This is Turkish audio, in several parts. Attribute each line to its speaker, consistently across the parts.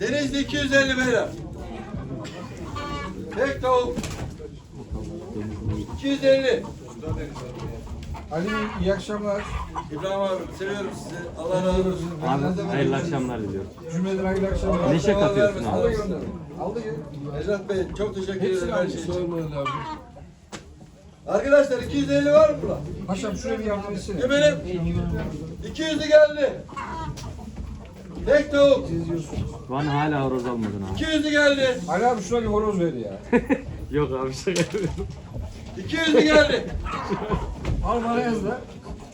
Speaker 1: Denizli 250 beyler. Tek tavuk. 250.
Speaker 2: Ali iyi akşamlar.
Speaker 1: İbrahim abi seviyorum sizi. Allah razı olsun.
Speaker 3: Abi hayırlı akşamlar diliyorum.
Speaker 2: Cümleden hayırlı akşamlar.
Speaker 3: Neşe katıyorsun abi.
Speaker 2: gönder. Al da gel.
Speaker 1: Necdet Bey çok teşekkür ederim her
Speaker 2: al.
Speaker 1: şey için. Arkadaşlar 250 var mı burada?
Speaker 2: Paşam şuraya bir yardım etsene.
Speaker 1: Ebelim. 200'lü geldi. Tek tavuk.
Speaker 3: Bana hala horoz almadın abi.
Speaker 1: 200'lü geldi.
Speaker 2: Ali abi şuna bir horoz ver ya.
Speaker 3: Yok abi şaka yapıyorum.
Speaker 1: 200'lü geldi.
Speaker 2: Al bana yaz da.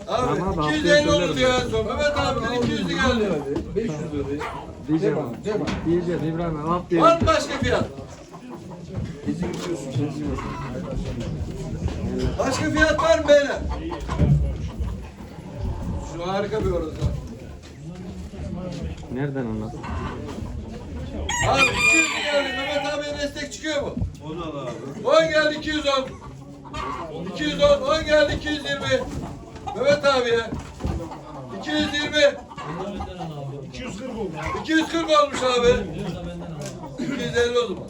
Speaker 1: Abi
Speaker 3: Tamam abi,
Speaker 1: 250
Speaker 3: haftaya
Speaker 1: olur diyor en son. Mehmet abiden 200'lü geldi.
Speaker 2: Hadi. 500 lira.
Speaker 3: Diyeceğim
Speaker 2: De
Speaker 3: abi.
Speaker 2: bana, de bana.
Speaker 3: Diyeceğim İbrahim abi hap
Speaker 1: Var mı başka fiyat?
Speaker 2: Gezi gidiyorsun, gezi gidiyorsun.
Speaker 1: Başka fiyat var mı beyler? Şu harika bir horoz var.
Speaker 3: Nereden anladın?
Speaker 1: Abi 200 geldi. Mehmet abiye destek çıkıyor mu? 10 geldi 210. 210, 10 geldi 220. Mehmet abiye. 220. 240 olmuş. 240 olmuş abi. 250 o zaman.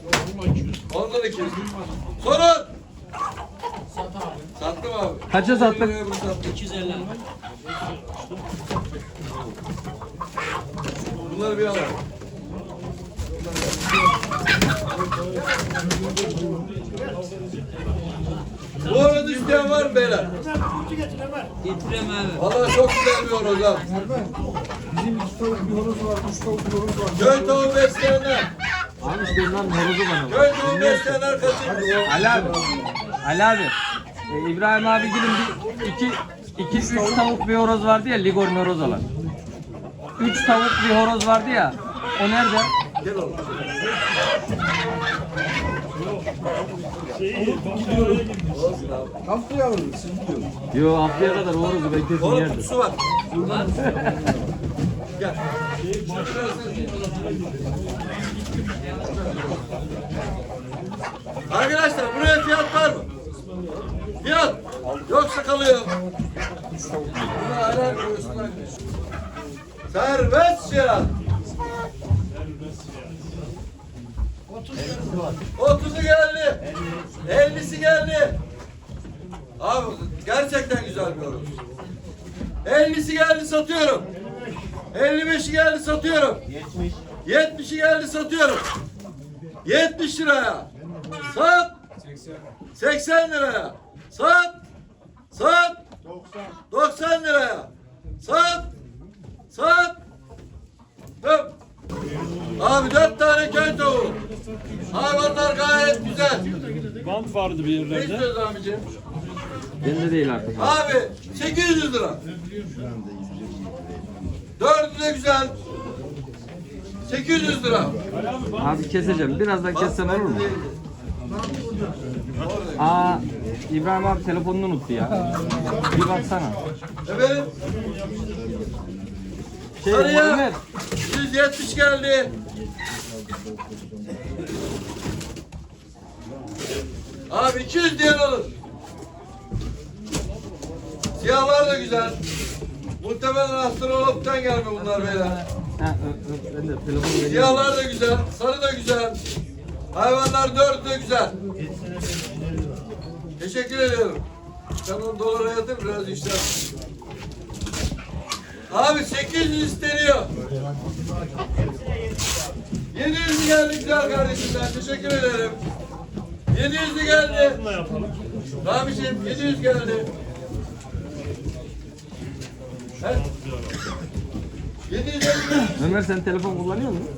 Speaker 1: Ondan 200. Sorun. Sattım abi.
Speaker 3: Kaça sattık?
Speaker 1: 250 liraya bunu sattım. 250. Bunları bir alalım. Bu arada isteyen var mı beyler?
Speaker 4: Getirem abi.
Speaker 1: Vallahi çok güzel bir horoz ha.
Speaker 2: Bizim iki tavuk bir horoz var, üç tavuk bir horoz var.
Speaker 1: Köy tavuğu besleyenler.
Speaker 3: Abi işte onların horozu bana.
Speaker 1: Köy tavuğu besleyenler kaçırmış.
Speaker 3: Ali abi. Ali abi. e, İbrahim abi gidin bir iki, iki üç tavuk bir horoz vardı ya Ligor horoz olan. Üç tavuk bir horoz vardı ya. O nerede?
Speaker 1: Gel oğlum.
Speaker 2: Haftaya alırız, siz gidiyorsunuz.
Speaker 3: Yo haftaya kadar horozu ben kesin
Speaker 1: Oğlum
Speaker 3: yerdim.
Speaker 1: kutusu var. Gel. Arkadaşlar buraya fiyat var mı? Fiyat. Yoksa kalıyor. Bunu hala koyuyorsun. Serbest fiyat. 30'u geldi. 50'si geldi. Abi gerçekten güzel bir horoz. 50'si geldi satıyorum. 55'i geldi satıyorum. 70. 70'i geldi satıyorum. 70 liraya. Sat. 80 liraya. Sat. Sat. 90 liraya. Sat. Sat. Dur. Abi dört tane köy tavuğu. Hayvanlar gayet güzel.
Speaker 5: Bant vardı bir
Speaker 1: Ne
Speaker 5: yerlerde.
Speaker 1: istiyoruz abicim?
Speaker 3: Bende değil artık.
Speaker 1: Abi 800 lira. Dördü de güzel. 800 lira.
Speaker 3: Abi keseceğim. Birazdan kessem olur mu? Aa İbrahim abi telefonunu unuttu ya. Bir baksana.
Speaker 1: Efendim
Speaker 3: Şey
Speaker 1: Sarıya
Speaker 3: Muhammed.
Speaker 1: 170 geldi. Abi 200 diyen alır. Siyahlar da güzel. Muhtemelen astrologdan gelme bunlar beyler.
Speaker 3: Ha, ö- ö- ben de telefonu vereyim.
Speaker 1: Siyahlar da güzel, sarı da güzel. Hayvanlar dört de güzel. Teşekkür ediyorum. Sen onu dolara yatır biraz işler. Abi 800 isteniyor. 700 geldi güzel kardeşimden. Teşekkür ederim. 700 geldi. Abiciğim 700 geldi. He? 750 geldi.
Speaker 3: Ömer sen telefon kullanıyor musun?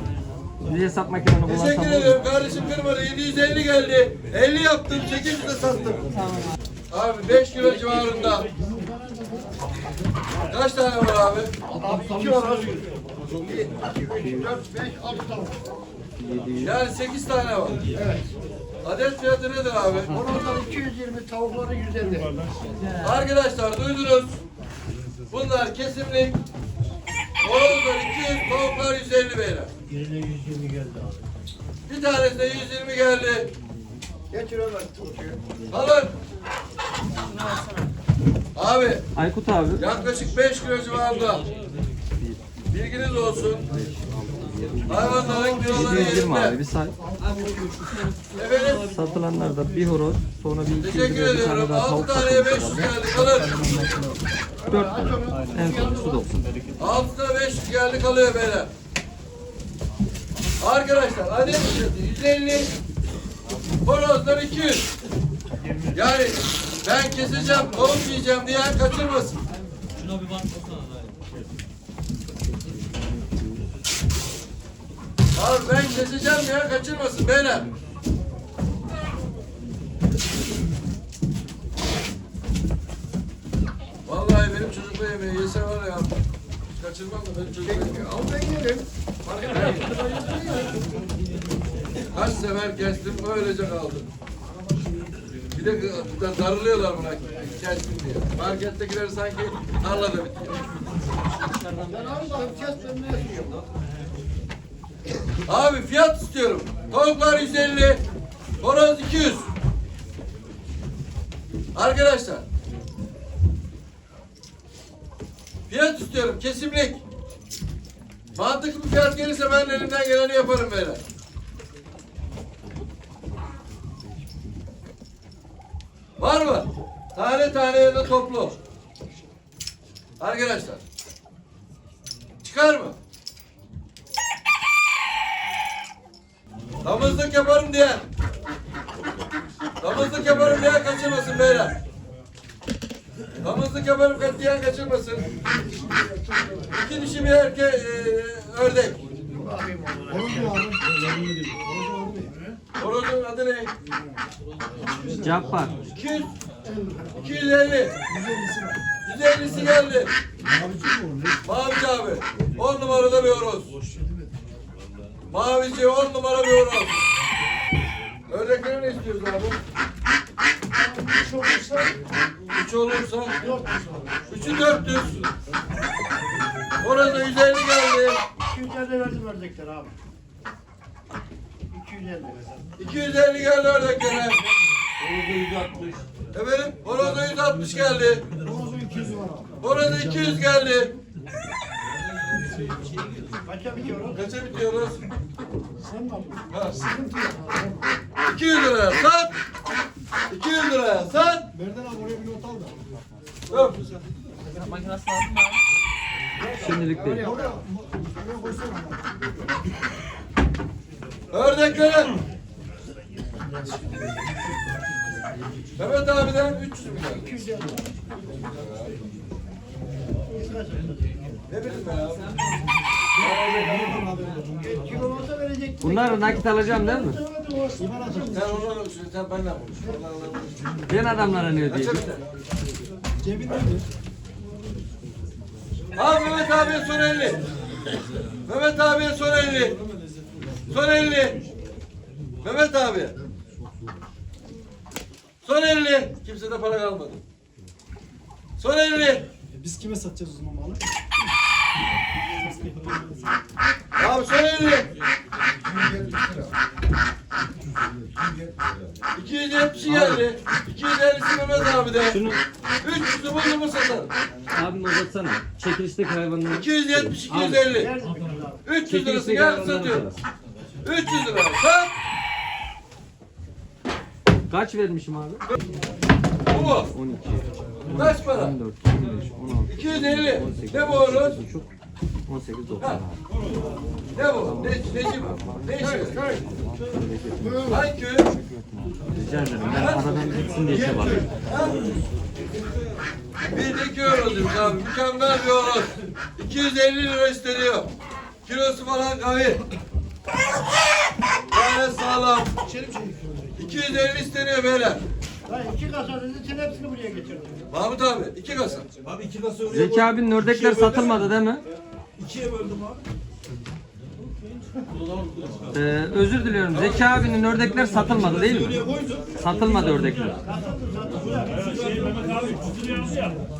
Speaker 3: Bir hesap makineni kullansam
Speaker 1: Teşekkür ederim kardeşim kırmadı. 750 geldi. 50 yaptım. 800 de sattım. Abi 5 kilo civarında. Kaç tane var abi? İki var abi. Yani 8 tane var. Evet. Adet fiyatı nedir abi?
Speaker 6: Horozlar 220, tavukları 150.
Speaker 1: Arkadaşlar duydunuz. Bunlar kesimlik. Horozlar 200, tavuklar 150 beyler.
Speaker 6: Birine 120 geldi abi.
Speaker 1: Bir tanesi de 120 geldi.
Speaker 6: Getir Ömer.
Speaker 1: Alın. Abi
Speaker 3: Aykut abi.
Speaker 1: yaklaşık 5 kilo civarında. Bilginiz olsun. Hayvanların kiloları
Speaker 3: 720 abi bir say.
Speaker 1: Efendim
Speaker 3: Satılanlarda bir horoz, sonra bir 200
Speaker 1: teşekkür
Speaker 3: lira bir tane
Speaker 1: ediyorum.
Speaker 3: daha
Speaker 1: 6
Speaker 3: tavuk
Speaker 1: taneye
Speaker 3: satılmış
Speaker 1: 500
Speaker 3: herhalde.
Speaker 1: geldi kalır.
Speaker 3: 4 tane. En son su dolsun.
Speaker 1: 6 tane 500 geldi kalıyor beyler. Arkadaşlar adet fiyatı 150 Horozlar 200 Yani ben keseceğim tavuk yiyeceğim diyen kaçırmasın.
Speaker 4: Şuna bir dayı.
Speaker 1: Abi ben keseceğim diyen kaçırmasın beyler. Vallahi benim çocukla yemeği yese var ya hiç kaçırmam da benim çocukla yemeği. Al ben yerim. Kaç sefer kestim öylece kaldı. Bir de da- darılıyorlar buna kestim diye. Markettekiler sanki tarlada bitiyor. Abi fiyat istiyorum. Tavuklar 150, horoz 200. Arkadaşlar. Fiyat istiyorum, kesimlik. Mantıklı bir fiyat gelirse ben elimden geleni yaparım beyler. Var mı? Tane tane ya da toplu. Arkadaşlar. Çıkar mı? Damızlık yaparım diyen. Damızlık yaparım diyen kaçırmasın beyler. Damızlık yaparım diyen kaçırmasın. İki dişi bir erkek e, ördek.
Speaker 3: Cabbar.
Speaker 1: 200, 250. 150'si geldi. Mavici abi. 10 numarada bir horoz. Mavici 10 numara bir horoz. Ördekleri ne istiyoruz abi? Üç olursa? Üç olursa? Üçü 400. Horoza 150 geldi.
Speaker 6: 250 verdim ördekler abi. 250.
Speaker 1: 250 geldi ördeklere. Efendim horoza 160 geldi. Horoza 200 geldi.
Speaker 6: Kaça bitiyor?
Speaker 1: Kaça bitiyoruz? Ha. 200 liraya sat. 200 liraya sat.
Speaker 2: Berden abi oraya bir not al da.
Speaker 1: Yok.
Speaker 4: Makinesi lazım mı abi?
Speaker 3: Şimdilik değil.
Speaker 1: Ördeklerin. Mehmet abiden 300 mü geldi?
Speaker 6: 250.
Speaker 1: Ne bileyim ben abi.
Speaker 3: Bunları nakit alacağım değil mi?
Speaker 1: Sen onlarla sen benimle konuş. Onlarla konuş.
Speaker 3: Ben adamlara ne ödeyeceğim?
Speaker 1: biter?
Speaker 2: Cebindeydi.
Speaker 1: Al Mehmet abiye son 50. Mehmet abiye son 50. Son 50. Mehmet abi. Son 50. Kimsede para kalmadı. Son 50.
Speaker 2: Biz kime satacağız o zaman malı?
Speaker 1: Abi son 50. 270 geldi. 250'si Mehmet abi de.
Speaker 3: Şunu
Speaker 1: 300'ü buldu mu satarım.
Speaker 3: abim uzatsana. Çekilişteki hayvanları.
Speaker 1: 270, 250. 300 lirası
Speaker 3: Çekilişteki
Speaker 1: geldi
Speaker 3: hayvanları
Speaker 1: satıyorum.
Speaker 3: parası.
Speaker 1: 300 lira. Sat.
Speaker 3: Kaç vermişim abi?
Speaker 1: Bu mu?
Speaker 3: 12,
Speaker 1: Kaç para?
Speaker 3: 14, 15, 16,
Speaker 1: 250.
Speaker 3: 18,
Speaker 1: Ne bu horoz?
Speaker 3: 18, 18, 90 abi.
Speaker 1: Ne bu? Ne, neci bu? Ne işi? Hangi köy?
Speaker 3: Rica ederim. Ben aradan gitsin diye şey var.
Speaker 1: Bir iki horozmuş abi. Mükemmel bir horoz. 250 lira isteniyor. Kilosu falan kavi. Gayet sağlam. 250 isteniyor beyler.
Speaker 6: Hayır iki kasa dedi sen hepsini buraya getirdin.
Speaker 1: Mahmut abi iki kasa.
Speaker 2: Abi iki kasa oraya
Speaker 3: Zeki abinin ördekler satılmadı değil mi?
Speaker 2: İkiye böldüm abi.
Speaker 3: Ee, özür diliyorum. Zeki abinin ördekler satılmadı değil mi? Satılmadı ördekler.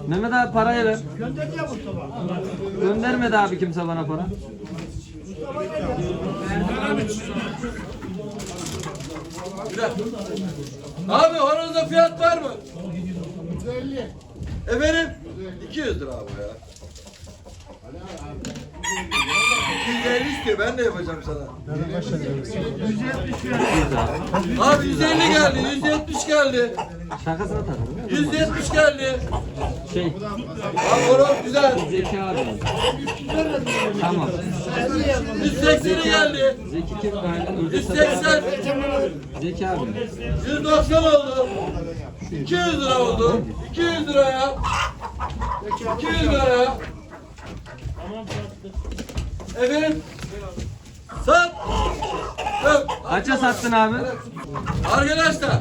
Speaker 3: Mehmet abi parayı ver.
Speaker 6: Gönderdi ya Mustafa.
Speaker 3: Göndermedi abi kimse bana para.
Speaker 1: Dakika. Abi horozda fiyat var mı?
Speaker 6: 150.
Speaker 1: Efendim? 200 lira abi ya. 250 istiyor ben de yapacağım sana. Abi 150 geldi, 170 geldi.
Speaker 3: Şakasına takalım.
Speaker 1: 170 geldi.
Speaker 3: Şey,
Speaker 1: horoz güzel.
Speaker 3: Zeki abi. Tamam.
Speaker 1: 180 geldi.
Speaker 3: Zeki kim? Ben Öde
Speaker 1: 180.
Speaker 3: Zeki abi.
Speaker 1: 190 oldu. 200 lira oldu. 200 liraya. 200 liraya. Efendim. Sat. Yok.
Speaker 3: Kaça sattın abi?
Speaker 1: Arkadaşlar.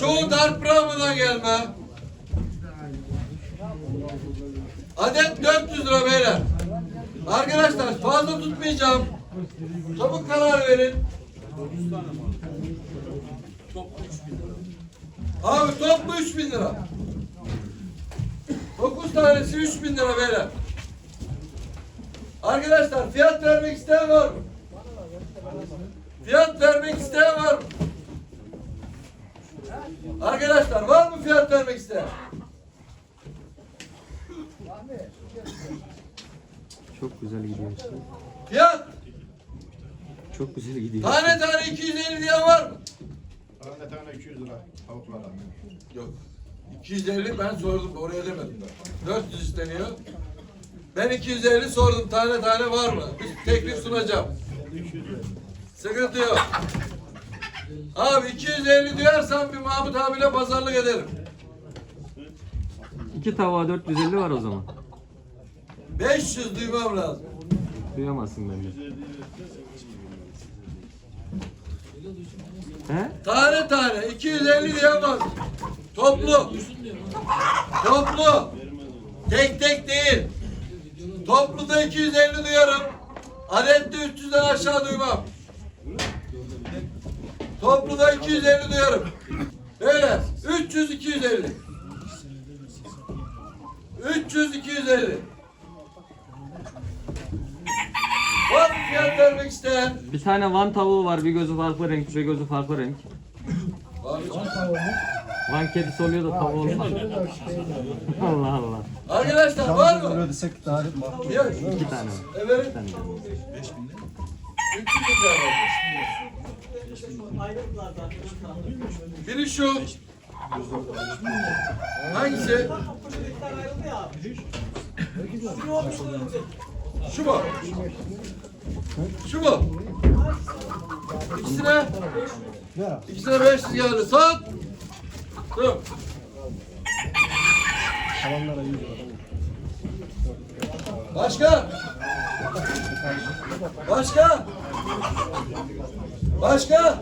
Speaker 1: Çoğu Dark Brahma'dan gelme. Adet 400 lira beyler. Arkadaşlar fazla tutmayacağım. Çabuk karar verin. Abi toplu 3000 lira. 9 tanesi 3000 lira beyler. Arkadaşlar fiyat vermek isteyen var mı? Fiyat vermek isteyen var mı? Arkadaşlar var mı fiyat vermek isteyen?
Speaker 3: Çok güzel gidiyor.
Speaker 1: Fiyat
Speaker 3: Çok güzel gidiyor.
Speaker 1: tane tane 250 diyen var mı?
Speaker 6: Tane tane 200 lira tavuk var abi.
Speaker 1: Yok. 250 ben sordum oraya demedim ben. 400 isteniyor. Ben 250 sordum tane tane var mı? Bir teklif sunacağım. Sıkıntı yok. Abi 250 duyarsan bir Mahmut abiyle pazarlık ederim.
Speaker 3: İki tavuğa 450 var o zaman.
Speaker 1: 500 duymam lazım.
Speaker 3: Duyamazsın bende. He?
Speaker 1: Tane tane 250 diyen var. Toplu. Toplu. Tek tek değil. Topluda 250 duyarım. Adette 300'den aşağı duymam. Topluda 250 duyarım. Böyle 300 250. 300 250. Var mı fiyat vermek isteyen?
Speaker 3: Bir tane van tavuğu var. Bir gözü farklı renk, bir gözü farklı renk.
Speaker 1: Var mı?
Speaker 3: Van kedisi oluyor da tavuğu olmaz. Allah Allah.
Speaker 1: Arkadaşlar var mı?
Speaker 2: Ödesek daha mı?
Speaker 1: Yok.
Speaker 3: İki tane.
Speaker 1: Evet.
Speaker 3: Bir tane.
Speaker 1: 300 lira var. Biri şu. Hangisi? Şu mu? Şu mu? İkisine İkisine 500 geldi. Sat. Dur.
Speaker 2: Kalanlara 100 lira.
Speaker 1: Başka? Başka? Başka?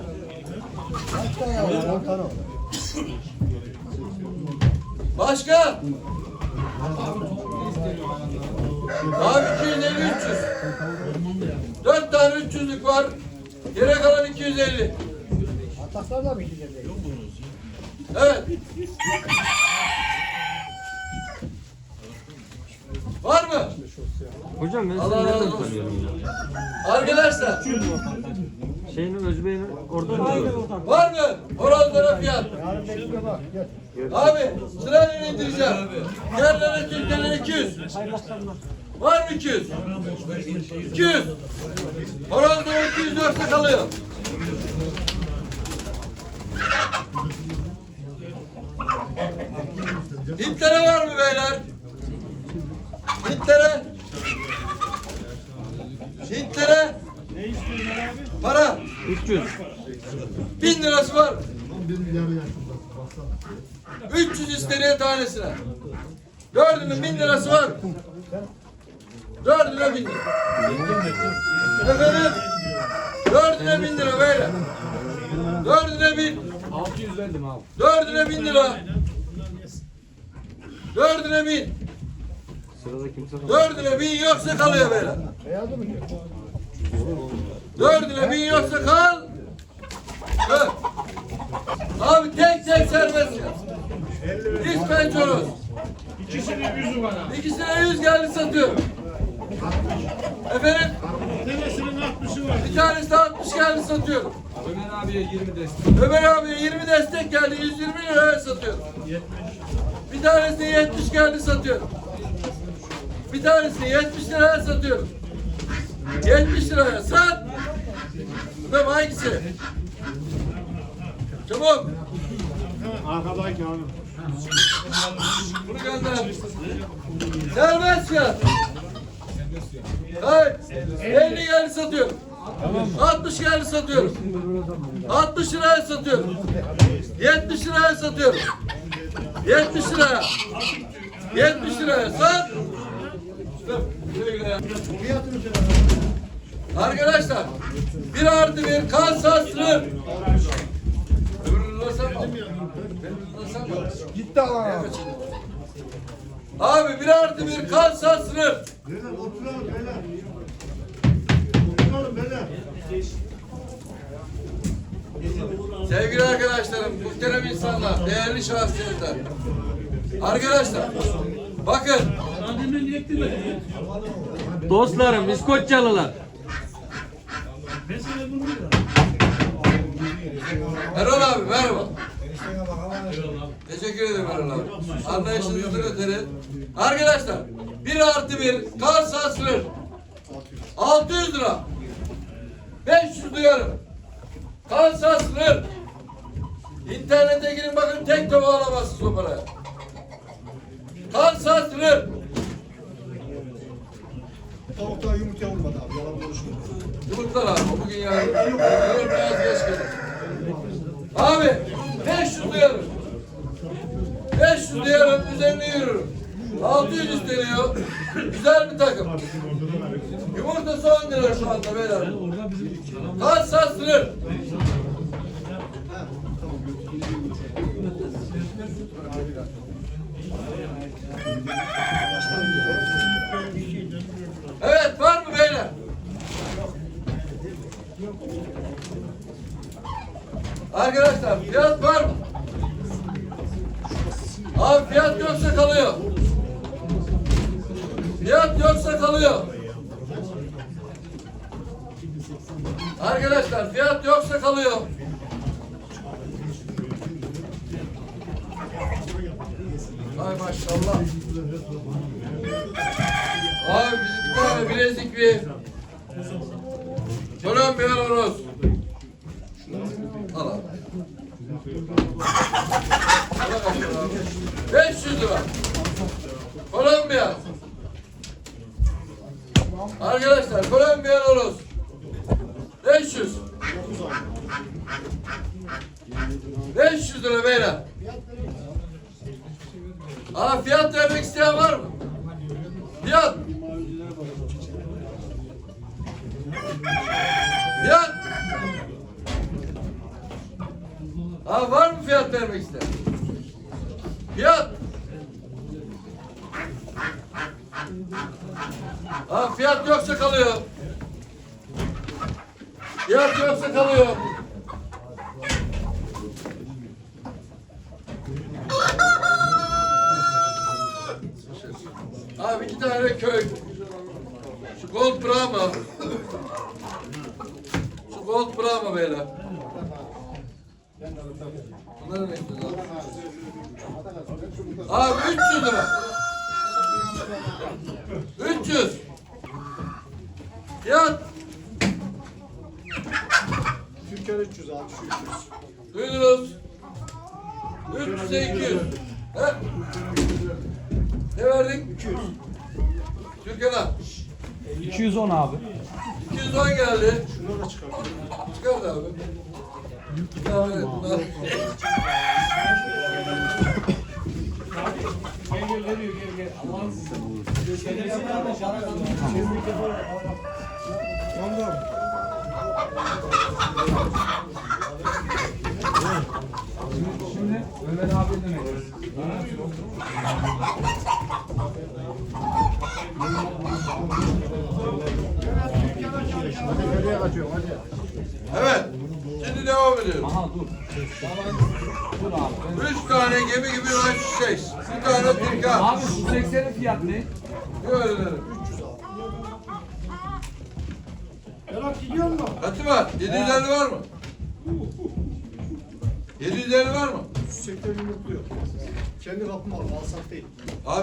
Speaker 1: Başka? Abi 250 300. 4 tane 300'lük var. Geri kalan 250.
Speaker 6: Ataklar da mı 250?
Speaker 1: Evet. Var mı?
Speaker 3: Hocam ben
Speaker 1: Allah
Speaker 3: seni nereden
Speaker 1: olsun.
Speaker 3: tanıyorum ya?
Speaker 1: Arkadaşlar
Speaker 3: Şeyini Özbey'ini orada mı gördün?
Speaker 1: var mı? Horozlara fiyat.
Speaker 6: Yarın bekliyor bak. Gel.
Speaker 1: Abi sırayla indireceğim. Yerlere Türklerine 200. Var mı 200? 200. Horozlara 200 yoksa kalıyor. Hintlere var mı beyler? Hintlere? Hintlere? Para.
Speaker 3: 300.
Speaker 1: Bin lirası var. 300 isteniyor tanesine. Dördünün bin lirası var. Dördüne bin lira. Efendim? Dördüne bin lira böyle. Dördüne bin.
Speaker 2: 600 verdim abi.
Speaker 1: Dördüne bin lira. Dördüne bin.
Speaker 3: Sırada kimse.
Speaker 1: Dördüne bin yoksa kalıyor böyle. Dördüne bin yoksa kal. Dön. Abi tek tek serbest ya. İspenç horoz.
Speaker 6: İkisinin yüzü abi.
Speaker 1: İkisine yüz geldi satıyorum. Efendim?
Speaker 6: Tenesinin 60'ı var.
Speaker 1: Bir tanesi de 60 geldi satıyorum.
Speaker 2: Ömer abiye 20 destek.
Speaker 1: Ömer abiye 20 destek geldi 120 liraya satıyorum. Bir tanesi de 70 geldi satıyorum. Bir tanesini 70 liraya satıyorum. 70 liraya sat. Ve hangisi? Çabuk.
Speaker 6: Arkadaki abi.
Speaker 1: Bunu gönder. Serbest fiyat. Hayır. 50 geldi satıyorum. 60 geldi satıyorum. 60 liraya satıyorum. 70 liraya satıyorum. 70 liraya. 70 liraya sat. Arkadaşlar bir artı bir Kansas sınır. Öbürünü nasıl mı? Benim nasıl mı?
Speaker 2: Gitti alan.
Speaker 1: Abi bir artı bir Kansas sınır.
Speaker 6: Beyler oturalım beyler. Oturalım beyler.
Speaker 1: Sevgili arkadaşlarım, muhterem insanlar, değerli şahsiyetler. Arkadaşlar, bakın
Speaker 3: Dostlarım, İskoçyalılar.
Speaker 1: Erol abi merhaba. Teşekkür ederim Erol abi. Anlayışınızdan ötürü. Arkadaşlar, bir artı bir Kansas sınır. 600 lira. 500 duyarım. Kansas sınır. İnternete girin bakın tek de bağlamazsınız o paraya. Kansas sınır.
Speaker 2: Tavukta yumurta vurmadı abi. Yalan konuşma.
Speaker 1: Yumurtlar abi bugün yarın. Yarın biraz geç gelir. Abi 500 duyarım. 500 duyarım üzerine yürürüm. 600 isteniyor. Güzel bir takım. Yumurtası 10 lira şu anda beyler. Kaç sınır? Evet var mı beyler? Arkadaşlar fiyat var mı? Abi fiyat yoksa kalıyor. Fiyat yoksa kalıyor. Arkadaşlar fiyat yoksa kalıyor. Ay maşallah. Abi bir tane bilezik bir. Kolombiya horoz. Al abi. Al bakalım abi. 500 lira. Kolombiya. Arkadaşlar Kolombiya horoz. 500. 500 lira beyler. Aa fiyat vermek isteyen var mı? Fiyat. Fiyat. Aa var mı fiyat vermek isteyen? Fiyat. Aa fiyat yoksa kalıyor. Fiyat yoksa kalıyor. Abi iki tane köy. Şu Gold Brahma. Şu Gold Brahma beyler. Bunları ne yapacağız abi? Abi 300 lira. 300. Fiyat.
Speaker 2: Türkiye'de 300 abi. Şu 300.
Speaker 1: Duydunuz. 300'e 200. He? Ne verdik? 200. Türkan'a.
Speaker 3: 210 abi.
Speaker 1: 210 geldi.
Speaker 2: Şunları da çıkar.
Speaker 1: Çıkardı abi. Tamam, evet, bunlar.
Speaker 2: Tamam abi.
Speaker 3: Şimdi Mehmet abi demek.
Speaker 1: Evet. Şimdi devam ediyoruz.
Speaker 3: Aha dur. Dur abi.
Speaker 1: Üç tane gemi gibi raş şey. Bir tane Türkan.
Speaker 3: Abi şu 80'in fiyat ne?
Speaker 1: Böyle derim.
Speaker 6: Berat
Speaker 1: 750 var mı? 750 var mı?
Speaker 2: Sektörün yumurtluyor. Kendi kapım var. Alsak değil.